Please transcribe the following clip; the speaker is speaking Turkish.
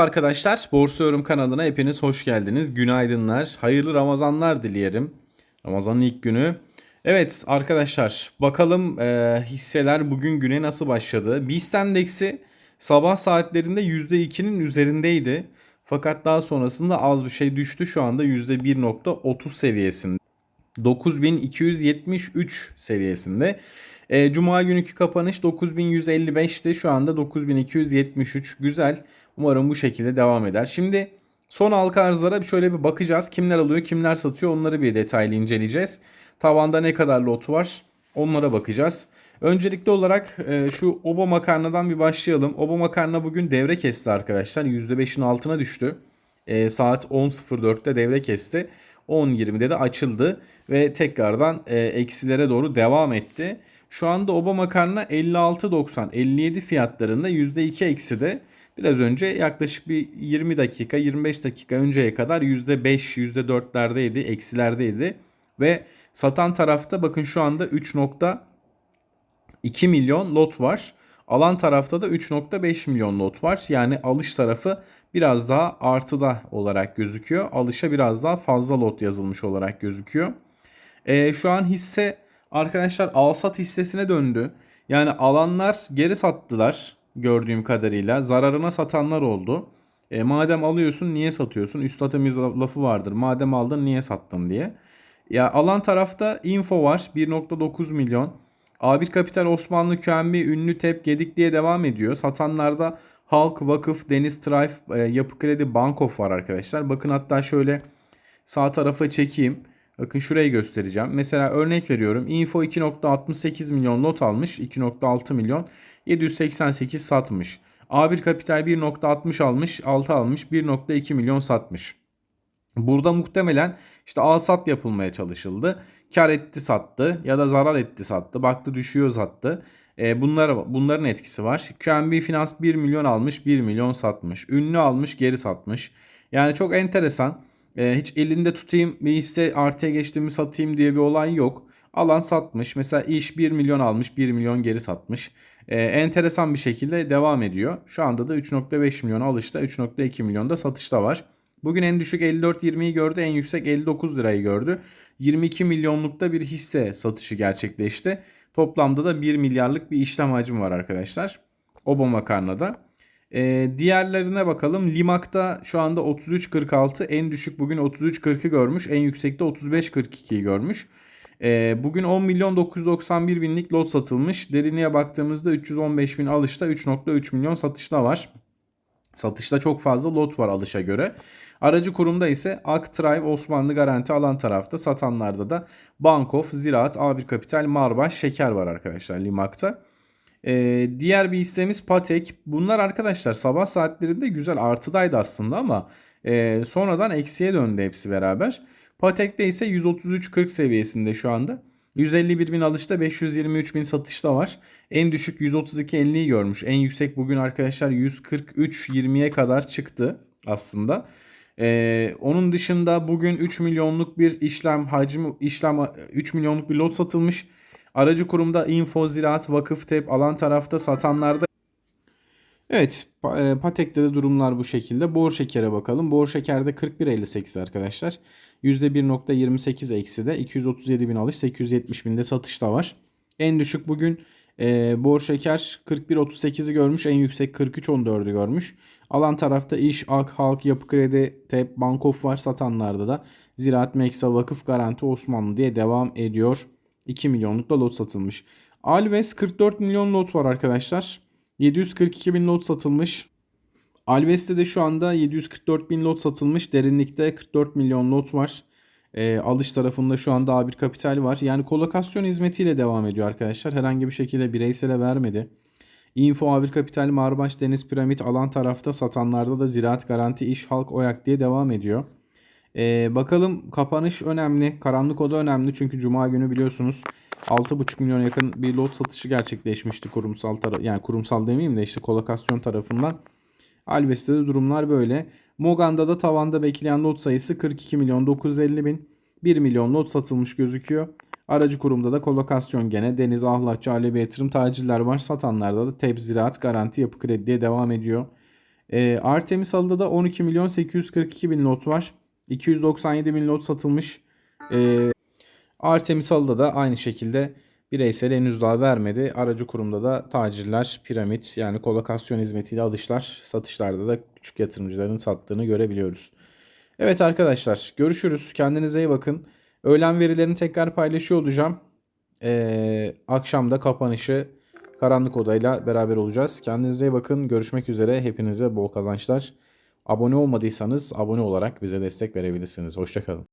Arkadaşlar Borsa Yorum kanalına hepiniz hoş geldiniz. Günaydınlar. Hayırlı Ramazanlar dileyelim. Ramazanın ilk günü. Evet arkadaşlar bakalım e, hisseler bugün güne nasıl başladı. BIST endeksi sabah saatlerinde %2'nin üzerindeydi. Fakat daha sonrasında az bir şey düştü. Şu anda %1.30 seviyesinde. 9273 seviyesinde. E, Cuma günkü kapanış 9155'ti. Şu anda 9273. Güzel. Umarım bu şekilde devam eder. Şimdi son halka arzlara şöyle bir bakacağız. Kimler alıyor, kimler satıyor onları bir detaylı inceleyeceğiz. Tavanda ne kadar lot var onlara bakacağız. Öncelikli olarak e, şu Oba makarnadan bir başlayalım. Oba makarna bugün devre kesti arkadaşlar. %5'in altına düştü. E, saat 10.04'te devre kesti. 10.20'de de açıldı ve tekrardan e, eksilere doğru devam etti. Şu anda Oba makarna 56.90 57 fiyatlarında %2 eksi de biraz önce yaklaşık bir 20 dakika 25 dakika önceye kadar %5 %4'lerdeydi eksilerdeydi ve satan tarafta bakın şu anda 3.2 milyon lot var. Alan tarafta da 3.5 milyon lot var. Yani alış tarafı biraz daha artıda olarak gözüküyor. Alışa biraz daha fazla lot yazılmış olarak gözüküyor. Ee, şu an hisse arkadaşlar alsat hissesine döndü. Yani alanlar geri sattılar gördüğüm kadarıyla. Zararına satanlar oldu. E, madem alıyorsun niye satıyorsun? Üstadımız lafı vardır. Madem aldın niye sattın diye. Ya alan tarafta info var. 1.9 milyon. A1 Kapital Osmanlı QNB ünlü tep gedik diye devam ediyor. Satanlarda Halk, Vakıf, Deniz Trife, e, Yapı Kredi, Bankof var arkadaşlar. Bakın hatta şöyle sağ tarafa çekeyim. Bakın şurayı göstereceğim. Mesela örnek veriyorum. Info 2.68 milyon lot almış. 2.6 milyon. 788 satmış. A1 Kapital 1.60 almış. 6 almış. 1.2 milyon satmış. Burada muhtemelen işte al sat yapılmaya çalışıldı. Kar etti sattı ya da zarar etti sattı. Baktı düşüyor sattı. E, bunlar, bunların etkisi var. QNB Finans 1 milyon almış 1 milyon satmış. Ünlü almış geri satmış. Yani çok enteresan. E, hiç elinde tutayım bir hisse artıya geçtiğimi satayım diye bir olay yok. Alan satmış. Mesela iş 1 milyon almış 1 milyon geri satmış. E, enteresan bir şekilde devam ediyor. Şu anda da 3.5 milyon alışta 3.2 milyon da satışta var. Bugün en düşük 54.20'yi gördü, en yüksek 59 lirayı gördü. 22 milyonlukta bir hisse satışı gerçekleşti. Toplamda da 1 milyarlık bir işlem hacmi var arkadaşlar. Oba makarnada. Ee, diğerlerine bakalım. Limak'ta şu anda 33.46 en düşük bugün 33.40'ı görmüş. En yüksekte 35.42'yi görmüş. Ee, bugün 10 milyon 991 binlik lot satılmış. Derinliğe baktığımızda 315 bin alışta 3.3 milyon satışta var. Satışta çok fazla lot var alışa göre. Aracı kurumda ise Aktrive Osmanlı Garanti alan tarafta satanlarda da Bankof, Ziraat, A1 Kapital, Marbaş, Şeker var arkadaşlar Limak'ta. Ee, diğer bir hissemiz Patek. Bunlar arkadaşlar sabah saatlerinde güzel artıdaydı aslında ama e, sonradan eksiye döndü hepsi beraber. Patek'te ise 133.40 seviyesinde şu anda. 151 bin alışta 523 bin satışta var. En düşük 132.50'yi görmüş. En yüksek bugün arkadaşlar 143.20'ye kadar çıktı aslında. Ee, onun dışında bugün 3 milyonluk bir işlem hacmi işlem 3 milyonluk bir lot satılmış. Aracı kurumda Info, Ziraat, Vakıf, TEP alan tarafta satanlarda Evet, e, Patek'te de durumlar bu şekilde. Bor şekere bakalım. Bor şekerde 41.58 arkadaşlar. %1.28 eksi de 237 bin alış 870 binde satış da var. En düşük bugün e, bor şeker 41.38'i görmüş. En yüksek 43.14'ü görmüş. Alan tarafta iş, ak, halk, yapı kredi, tep, bankof var satanlarda da. Ziraat, Meksa, Vakıf, Garanti, Osmanlı diye devam ediyor. 2 milyonluk da lot satılmış. Alves 44 milyon lot var arkadaşlar. 742 bin lot satılmış. Alves'te de şu anda 744 bin lot satılmış. Derinlikte 44 milyon lot var. E, alış tarafında şu anda A1 Kapital var. Yani kolokasyon hizmetiyle devam ediyor arkadaşlar. Herhangi bir şekilde bireysele vermedi. Info A1 Kapital, Marbaş, Deniz Piramit alan tarafta satanlarda da Ziraat Garanti, İş Halk, Oyak diye devam ediyor. E, bakalım kapanış önemli. Karanlık oda önemli. Çünkü Cuma günü biliyorsunuz 6,5 milyon yakın bir lot satışı gerçekleşmişti kurumsal taraf yani kurumsal demeyeyim de işte kolokasyon tarafından. Alves'te de durumlar böyle. Mogan'da da tavanda bekleyen lot sayısı 42 milyon 950 bin. 1 milyon lot satılmış gözüküyor. Aracı kurumda da kolokasyon gene Deniz, Ahlatçı, Alevi Yatırım tacirler var. Satanlarda da TEP, Ziraat, Garanti, Yapı Kredi devam ediyor. E, Artemis Halı'da da 12 milyon 842 bin lot var. 297 bin lot satılmış. E, Artemis Halı'da da aynı şekilde bireysel henüz daha vermedi. Aracı kurumda da tacirler, piramit yani kolokasyon hizmetiyle alışlar, satışlarda da küçük yatırımcıların sattığını görebiliyoruz. Evet arkadaşlar görüşürüz. Kendinize iyi bakın. Öğlen verilerini tekrar paylaşıyor olacağım. Ee, akşam da kapanışı karanlık odayla beraber olacağız. Kendinize iyi bakın. Görüşmek üzere. Hepinize bol kazançlar. Abone olmadıysanız abone olarak bize destek verebilirsiniz. Hoşçakalın.